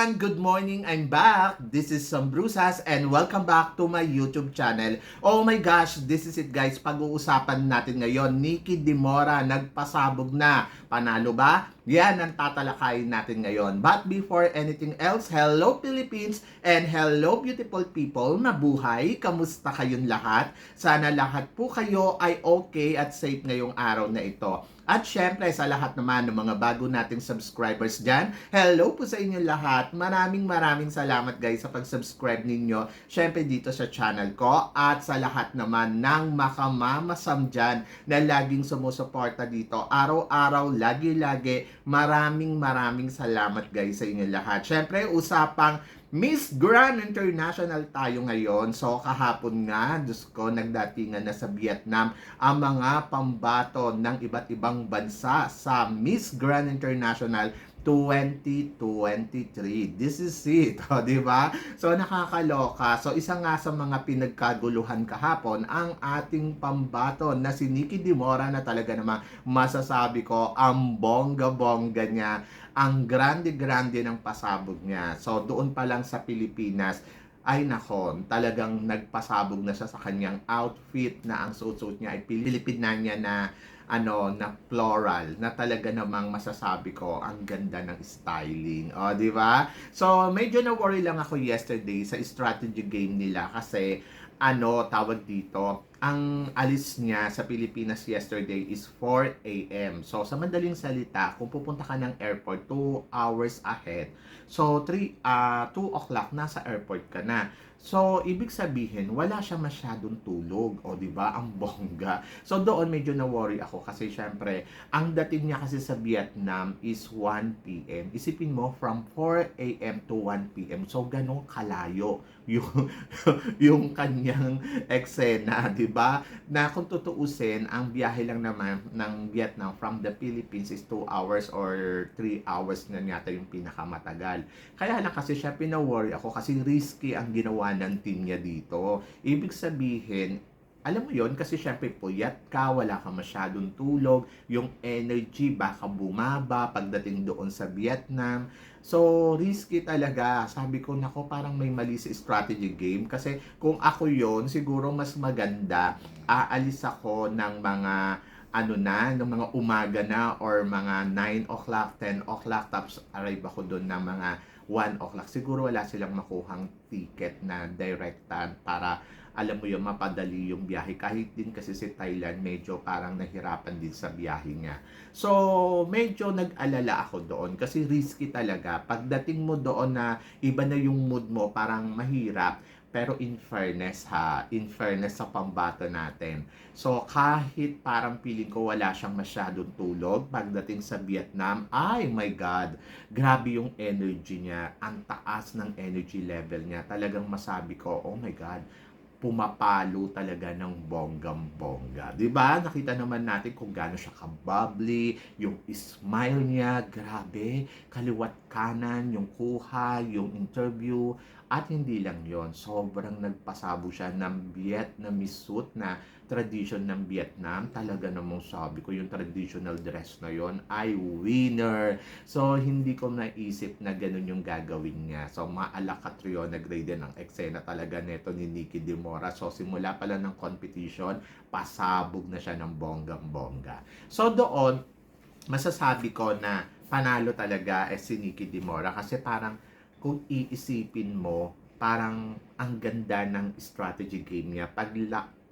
Everyone! Good morning! I'm back! This is Sam Brusas and welcome back to my YouTube channel. Oh my gosh! This is it guys. Pag-uusapan natin ngayon, Nikki Dimora nagpasabog na. Panalo ba? Yan ang tatalakayin natin ngayon. But before anything else, hello Philippines and hello beautiful people. Mabuhay! Kamusta kayong lahat? Sana lahat po kayo ay okay at safe ngayong araw na ito. At syempre sa lahat naman ng mga bago nating subscribers dyan, hello po sa inyo lahat. Maraming maraming salamat guys sa pag-subscribe ninyo. Syempre dito sa channel ko at sa lahat naman ng makamamasam dyan na laging sumusuporta dito. Araw-araw, lagi-lagi. Maraming maraming salamat guys sa inyo lahat. Syempre usapang Miss Grand International tayo ngayon. So, kahapon nga, Diyos ko, nagdatingan na sa Vietnam ang mga pambato ng iba't ibang bansa sa Miss Grand International 2023. This is it, o, di ba? So, nakakaloka. So, isa nga sa mga pinagkaguluhan kahapon ang ating pambato na si Nikki Dimora na talaga namang masasabi ko ang bongga-bongga niya ang grande-grande ng pasabog niya. So, doon pa lang sa Pilipinas, ay nakon, talagang nagpasabog na siya sa kanyang outfit na ang suot-suot niya ay Pilipina niya na ano na floral na talaga namang masasabi ko ang ganda ng styling. O, di ba? So, medyo na worry lang ako yesterday sa strategy game nila kasi ano tawag dito, ang alis niya sa Pilipinas yesterday is 4 a.m. So, sa madaling salita, kung pupunta ka ng airport 2 hours ahead, so 3 uh, 2 o'clock nasa airport ka na. So, ibig sabihin, wala siya masyadong tulog. O, di ba? Ang bongga. So, doon medyo na-worry ako kasi syempre, ang dating niya kasi sa Vietnam is 1 p.m. Isipin mo, from 4 a.m. to 1 p.m. So, ganun kalayo yung, yung kanyang eksena, di ba? Na kung tutuusin, ang biyahe lang naman ng Vietnam from the Philippines is 2 hours or 3 hours na yata yung pinakamatagal. Kaya lang kasi siya pina-worry ako kasi risky ang ginawa ng team niya dito. Ibig sabihin, alam mo yon kasi syempre puyat ka, wala ka masyadong tulog, yung energy baka bumaba pagdating doon sa Vietnam. So, risky talaga. Sabi ko, nako, parang may mali sa strategy game. Kasi kung ako yon siguro mas maganda, aalis ako ng mga ano na, ng mga umaga na or mga 9 o'clock, 10 o'clock, tapos arrive ako doon na mga 1 o'clock. Siguro wala silang makuhang ticket na direktan para alam mo yung mapadali yung biyahe. Kahit din kasi si Thailand, medyo parang nahirapan din sa biyahe niya. So, medyo nag-alala ako doon kasi risky talaga. Pagdating mo doon na iba na yung mood mo, parang mahirap. Pero in fairness ha, in fairness sa pambato natin. So kahit parang feeling ko wala siyang masyadong tulog pagdating sa Vietnam, ay my God, grabe yung energy niya. Ang taas ng energy level niya. Talagang masabi ko, oh my God, pumapalo talaga ng bonggam-bongga. ba? Nakita naman natin kung gaano siya ka-bubbly, yung smile niya, grabe, kaliwat kanan, yung kuha, yung interview, at hindi lang yon sobrang nagpasabo siya ng Vietnamese suit na tradition ng Vietnam. Talaga namang sabi ko, yung traditional dress na yon ay winner. So, hindi ko naisip na ganun yung gagawin niya. So, maala Catriona grade din ang eksena talaga neto ni Nikki Dimora. So, simula pala ng competition, pasabog na siya ng bonggang-bongga. So, doon, masasabi ko na panalo talaga eh si Nikki Dimora kasi parang kung iisipin mo, parang ang ganda ng strategy game niya. Pag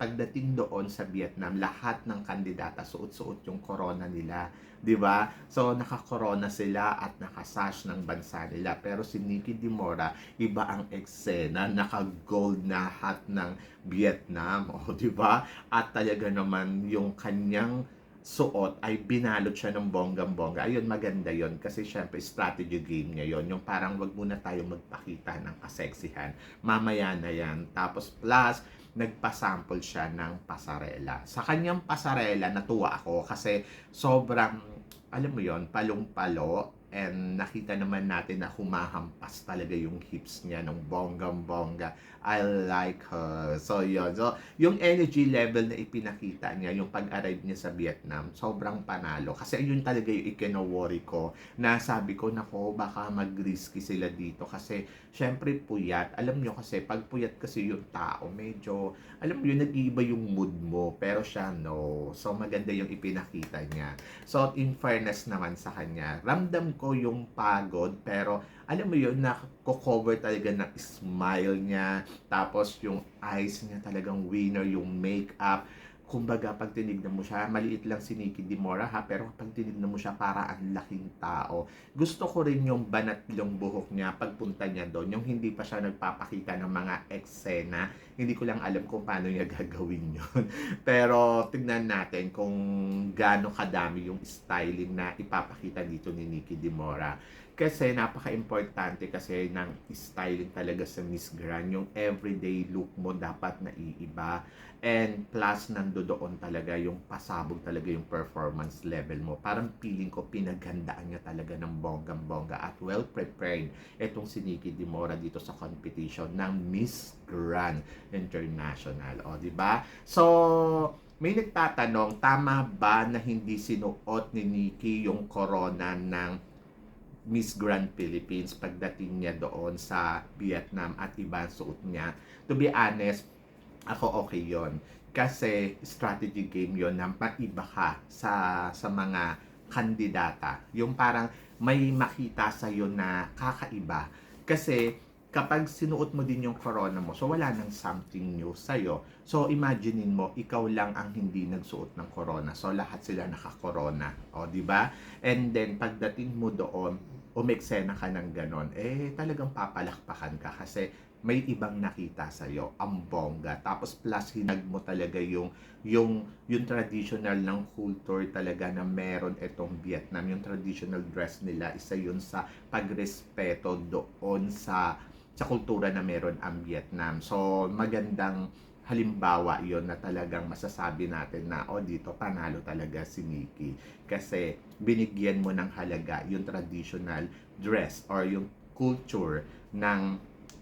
pagdating doon sa Vietnam, lahat ng kandidata suot-suot yung corona nila, 'di ba? So naka-corona sila at naka-sash ng bansa nila. Pero si Nikki Dimora, iba ang eksena, naka-gold na hat ng Vietnam, oh, 'di ba? At talaga naman yung kanyang suot ay binalot siya ng bonggang-bongga. Ayun, maganda yon kasi syempre strategy game niya yon Yung parang wag muna tayo magpakita ng kaseksihan. Mamaya na yan. Tapos plus, nagpasample siya ng pasarela. Sa kanyang pasarela, natuwa ako kasi sobrang, alam mo yon palong-palo, And nakita naman natin na humahampas talaga yung hips niya ng bonggang-bongga. I like her. So, yun. So, yung energy level na ipinakita niya, yung pag-arrive niya sa Vietnam, sobrang panalo. Kasi yun talaga yung ikino-worry ko na sabi ko, nako, baka mag-risky sila dito. Kasi, syempre, puyat. Alam nyo kasi, pag puyat kasi yung tao, medyo, alam mo yun, nag-iiba yung mood mo. Pero siya, no. So, maganda yung ipinakita niya. So, in fairness naman sa kanya, ramdam ko yung pagod, pero alam mo yun, na-cover talaga ng smile niya, tapos yung eyes niya talagang winner, yung makeup. Kumbaga, pag tinignan mo siya, maliit lang si Nikki Dimora ha, pero pag tinignan mo siya, para ang laking tao. Gusto ko rin yung banat yung buhok niya pagpunta niya doon, yung hindi pa siya nagpapakita ng mga eksena. Hindi ko lang alam kung paano niya gagawin yun. pero tignan natin kung gaano kadami yung styling na ipapakita dito ni Nikki Dimora. Kasi napaka-importante kasi ng styling talaga sa Miss Grand. Yung everyday look mo dapat na iiba. And plus, nando doon talaga yung pasabog talaga yung performance level mo. Parang feeling ko pinaghandaan niya talaga ng bonggang-bongga at well prepared itong si Nikki Dimora dito sa competition ng Miss Grand International. O, di ba? So, may nagtatanong, tama ba na hindi sinuot ni Nikki yung corona ng Miss Grand Philippines pagdating niya doon sa Vietnam at iba suot niya. To be honest, ako okay yon Kasi strategy game yon na maiba ka sa, sa mga kandidata. Yung parang may makita sa iyo na kakaiba. Kasi kapag sinuot mo din yung corona mo, so wala nang something new sa'yo. So imaginein mo, ikaw lang ang hindi nagsuot ng corona. So lahat sila naka-corona. O, di ba? And then, pagdating mo doon, umeksena ka ng ganon, eh talagang papalakpakan ka kasi may ibang nakita sa iyo, ang bongga. Tapos plus hinag mo talaga yung yung yung traditional ng culture talaga na meron itong Vietnam. Yung traditional dress nila, isa yun sa pagrespeto doon sa sa kultura na meron ang Vietnam. So, magandang halimbawa yon na talagang masasabi natin na oh dito panalo talaga si Nikki kasi binigyan mo ng halaga yung traditional dress or yung culture ng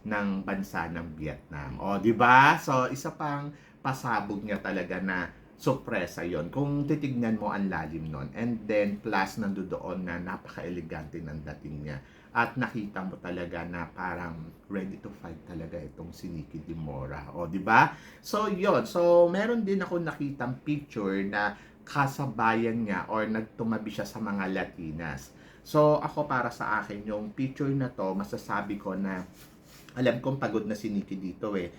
ng bansa ng Vietnam. O, di ba? So, isa pang pasabog niya talaga na sorpresa yon kung titignan mo ang lalim nun. And then, plus nandoon na napaka-elegante ng dating niya. At nakita mo talaga na parang ready to fight talaga itong si Nikki Dimora. O, di ba? So, yon So, meron din ako nakitang picture na kasabayan niya or nagtumabi siya sa mga Latinas. So, ako para sa akin, yung picture na to, masasabi ko na alam kong pagod na si Nikki dito eh.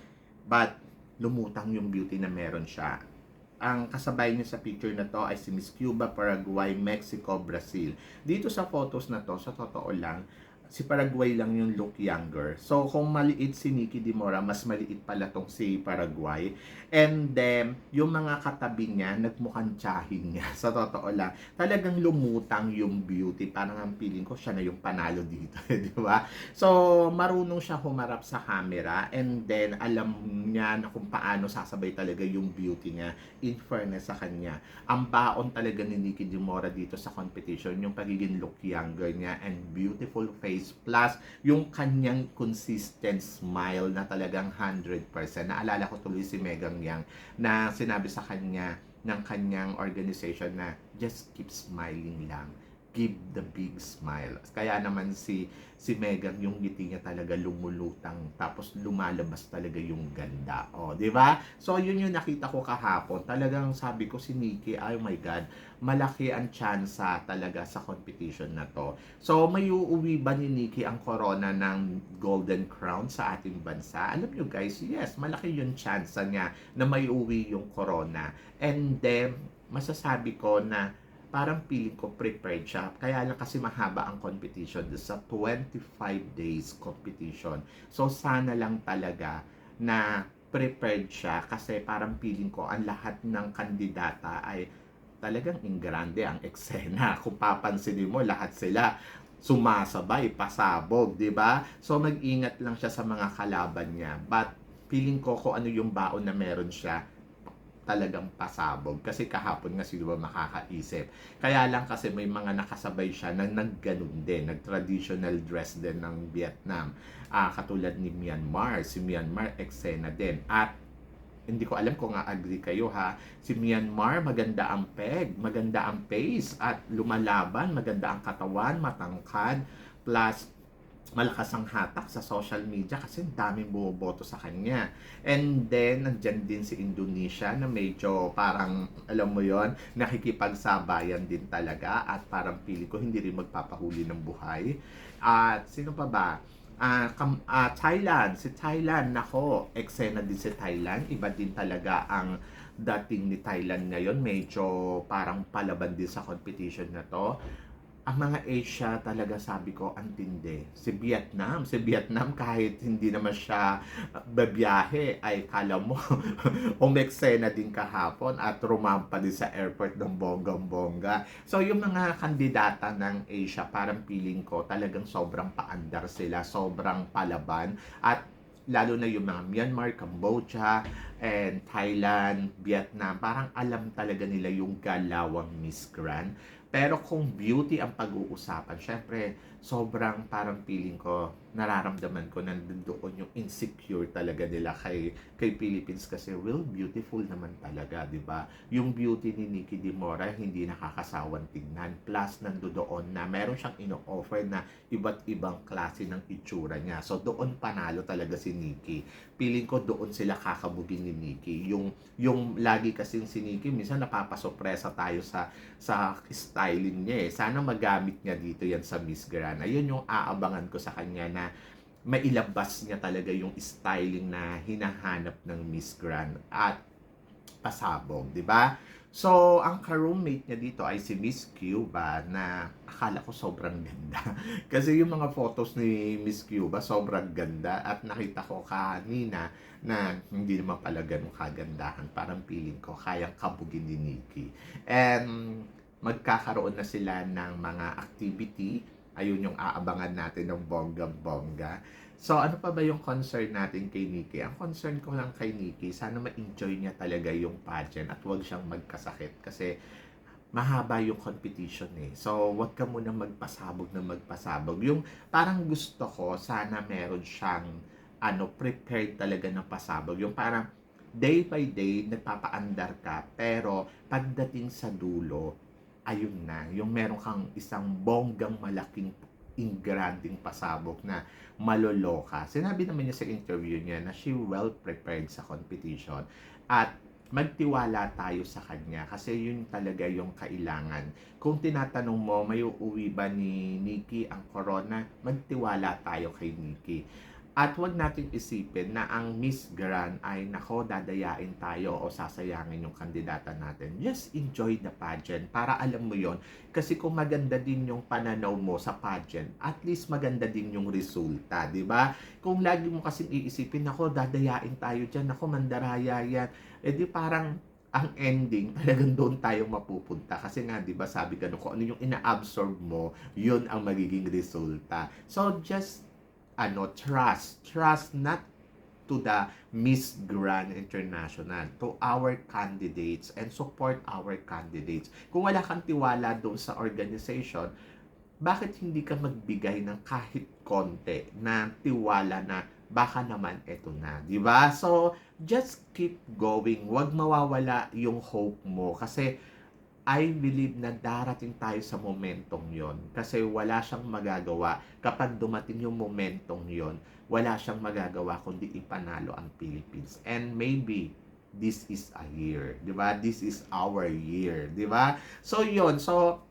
But, lumutang yung beauty na meron siya ang kasabay niya sa picture na to ay si Miss Cuba, Paraguay, Mexico, Brazil. Dito sa photos na to, sa totoo lang, si Paraguay lang yung look younger. So, kung maliit si Nikki Dimora, mas maliit pala tong si Paraguay. And then, yung mga katabi niya, nagmukhang tsahin niya. Sa totoo lang, talagang lumutang yung beauty. Parang ang feeling ko, siya na yung panalo dito. di ba? So, marunong siya humarap sa camera. And then, alam niya na kung paano sasabay talaga yung beauty niya. In fairness sa kanya. Ang baon talaga ni Nikki Dimora dito sa competition, yung pagiging look younger niya and beautiful face face plus yung kanyang consistent smile na talagang 100%. Naalala ko tuloy si Megan Yang na sinabi sa kanya ng kanyang organization na just keep smiling lang give the big smile. Kaya naman si si Megan yung ngiti niya talaga lumulutang tapos lumalabas talaga yung ganda. Oh, 'di ba? So yun yung nakita ko kahapon. Talagang sabi ko si Nikki, oh my god, malaki ang tsansa talaga sa competition na to. So may uuwi ba ni Nikki ang corona ng Golden Crown sa ating bansa? Alam niyo guys, yes, malaki yung tsansa niya na may uwi yung corona. And then masasabi ko na parang feeling ko prepared siya. Kaya lang kasi mahaba ang competition sa 25 days competition. So sana lang talaga na prepared siya kasi parang feeling ko ang lahat ng kandidata ay talagang ingrande ang eksena. Kung papansinin mo, lahat sila sumasabay, pasabog, di ba? So mag-ingat lang siya sa mga kalaban niya. But feeling ko kung ano yung baon na meron siya, talagang pasabog. Kasi kahapon nga sino ba makakaisip. Kaya lang kasi may mga nakasabay siya na nagganon din, nag-traditional dress din ng Vietnam. Ah, katulad ni Myanmar, si Myanmar eksena din. At hindi ko alam kung agree kayo ha. Si Myanmar, maganda ang peg, maganda ang pace, at lumalaban, maganda ang katawan, matangkad, plus malakas ang hatak sa social media kasi daming bumoboto sa kanya. And then, nandyan din si Indonesia na medyo parang, alam mo yon nakikipagsabayan din talaga at parang pili ko hindi rin magpapahuli ng buhay. At sino pa ba? Ah, kam- ah, Thailand, si Thailand, nako, eksena din si Thailand. Iba din talaga ang dating ni Thailand ngayon. Medyo parang palaban din sa competition na to. Ang mga Asia talaga sabi ko ang tindi. Si Vietnam, si Vietnam kahit hindi naman siya ah, babiyahe ay kala mo umeksena din kahapon at rumampa din sa airport ng bonggang-bongga. So yung mga kandidata ng Asia parang feeling ko talagang sobrang paandar sila, sobrang palaban at lalo na yung mga Myanmar, Cambodia, and Thailand, Vietnam, parang alam talaga nila yung galawang Miss Grand. Pero kung beauty ang pag-uusapan, syempre, sobrang parang feeling ko, nararamdaman ko na doon yung insecure talaga nila kay, kay Philippines kasi real beautiful naman talaga, di ba? Yung beauty ni Nikki Di Mora, hindi nakakasawang tingnan. Plus, nandoon na meron siyang ino-offer na iba't ibang klase ng itsura niya. So, doon panalo talaga si Nikki. Feeling ko doon sila kakabugin ni Nikki. Yung, yung lagi kasing si Nikki, minsan napapasopresa tayo sa, sa styling niya eh. Sana magamit niya dito yan sa Miss Grand. Ayun yung aabangan ko sa kanya na mailabas niya talaga yung styling na hinahanap ng Miss Grand at pasabog, di ba? So, ang ka-roommate niya dito ay si Miss Cuba na akala ko sobrang ganda. Kasi yung mga photos ni Miss Cuba sobrang ganda at nakita ko kanina na hindi naman pala ganun kagandahan. Parang feeling ko kayang kabugin ni Nikki. And magkakaroon na sila ng mga activity. Ayun yung aabangan natin ng bonggang-bongga. So, ano pa ba yung concern natin kay Nikki? Ang concern ko lang kay Nikki, sana ma-enjoy niya talaga yung pageant at huwag siyang magkasakit kasi mahaba yung competition eh. So, wag ka muna magpasabog na magpasabog. Yung parang gusto ko, sana meron siyang ano, prepared talaga ng pasabog. Yung parang day by day, nagpapaandar ka, pero pagdating sa dulo, ayun na, yung meron kang isang bonggang malaking ingranding pasabog na maloloka. Sinabi naman niya sa interview niya na she well prepared sa competition at magtiwala tayo sa kanya kasi yun talaga yung kailangan. Kung tinatanong mo, may uuwi ba ni Nikki ang corona, magtiwala tayo kay Nikki. At huwag natin isipin na ang Miss Grand ay nako dadayain tayo o sasayangin yung kandidata natin. Just enjoy the pageant para alam mo yon Kasi kung maganda din yung pananaw mo sa pageant, at least maganda din yung resulta, di ba? Kung lagi mo kasing iisipin, nako dadayain tayo dyan, nako mandaraya yan, eh di parang ang ending, talagang doon tayo mapupunta. Kasi nga, di ba, sabi ka kung ano yung ina-absorb mo, yun ang magiging resulta. So, just ano, trust. Trust not to the Miss Grand International, to our candidates and support our candidates. Kung wala kang tiwala doon sa organization, bakit hindi ka magbigay ng kahit konti na tiwala na baka naman eto na, di ba? So, just keep going. Huwag mawawala yung hope mo kasi I believe na darating tayo sa momentong yon kasi wala siyang magagawa. Kapag dumating yung momentong yon wala siyang magagawa kundi ipanalo ang Philippines. And maybe this is a year di ba? This is our year di ba? So yon. So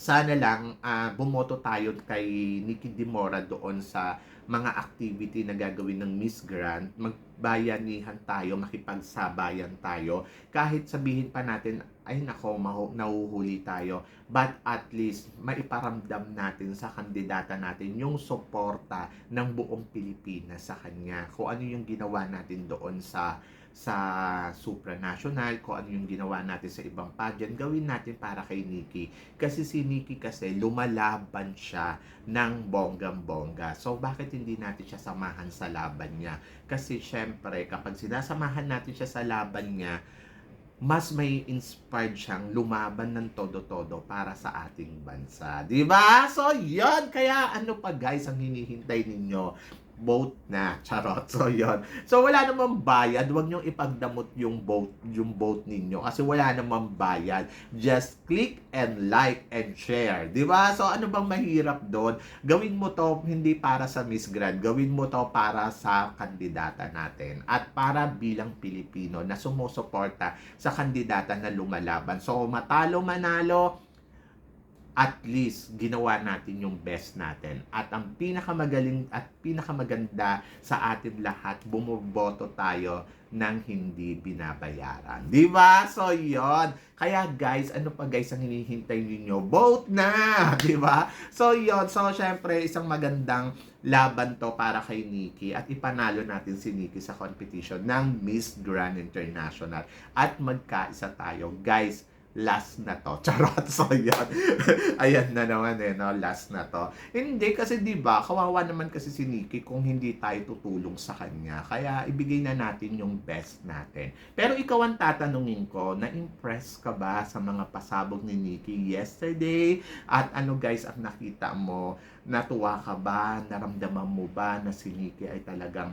sana lang uh, bumoto tayo kay Nikki Dimora doon sa mga activity na gagawin ng Miss Grand, magbayanihan tayo, makipagsabayan tayo. Kahit sabihin pa natin, ay nako, nahuhuli tayo. But at least, maiparamdam natin sa kandidata natin yung suporta ng buong Pilipinas sa kanya. Kung ano yung ginawa natin doon sa sa supranational, kung ano yung ginawa natin sa ibang pageant, gawin natin para kay Nikki. Kasi si Nikki kasi lumalaban siya ng bonggang-bongga. So, bakit hindi natin siya samahan sa laban niya? Kasi syempre, kapag sinasamahan natin siya sa laban niya, mas may inspired siyang lumaban ng todo-todo para sa ating bansa. Ba? So, yon Kaya ano pa guys ang hinihintay ninyo? Vote na. Charot. So, yon So, wala namang bayad. Huwag niyong ipagdamot yung vote, yung vote ninyo. Kasi wala namang bayad. Just click and like and share. Ba? So, ano bang mahirap doon? Gawin mo to hindi para sa Miss Grand. Gawin mo to para sa kandidata natin. At para bilang Pilipino na sumusuporta sa kandidata na lumalaban. So, matalo manalo, at least ginawa natin yung best natin. At ang pinakamagaling at pinakamaganda sa atin lahat, bumoboto tayo ng hindi binabayaran. Di ba? So, yon Kaya guys, ano pa guys ang hinihintay ninyo? Vote na! Di ba? So, yon So, syempre, isang magandang laban to para kay Nikki at ipanalo natin si Nikki sa competition ng Miss Grand International at magkaisa tayo. Guys, last na to. Charot. So, yan. Ayan na naman eh, no? Last na to. Hindi, kasi di ba kawawa naman kasi si Nikki kung hindi tayo tutulong sa kanya. Kaya, ibigay na natin yung best natin. Pero ikaw ang tatanungin ko, na-impress ka ba sa mga pasabog ni Nikki yesterday? At ano guys, ang nakita mo, natuwa ka ba? Naramdaman mo ba na si Nikki ay talagang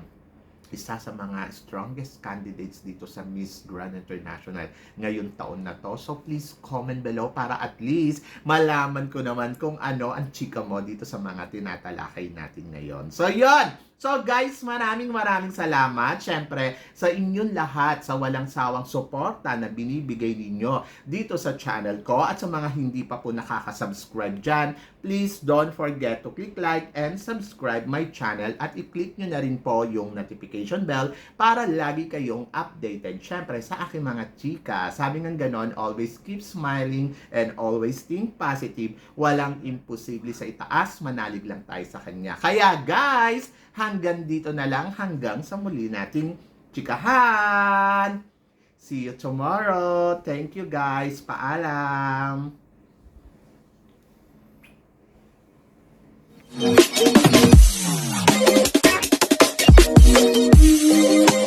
isa sa mga strongest candidates dito sa Miss Grand International ngayon taon na to. So please comment below para at least malaman ko naman kung ano ang chika mo dito sa mga tinatalakay natin ngayon. So yon So guys, maraming maraming salamat syempre sa inyong lahat sa walang sawang suporta na binibigay ninyo dito sa channel ko at sa mga hindi pa po nakaka-subscribe dyan, please don't forget to click like and subscribe my channel at i-click nyo na rin po yung notification bell para lagi kayong updated syempre sa aking mga chika. Sabi nga ganon, always keep smiling and always think positive. Walang imposible sa itaas, manalig lang tayo sa kanya. Kaya guys, hanggang dito na lang hanggang sa muli nating chikahan. See you tomorrow. Thank you guys. Paalam. Thank you.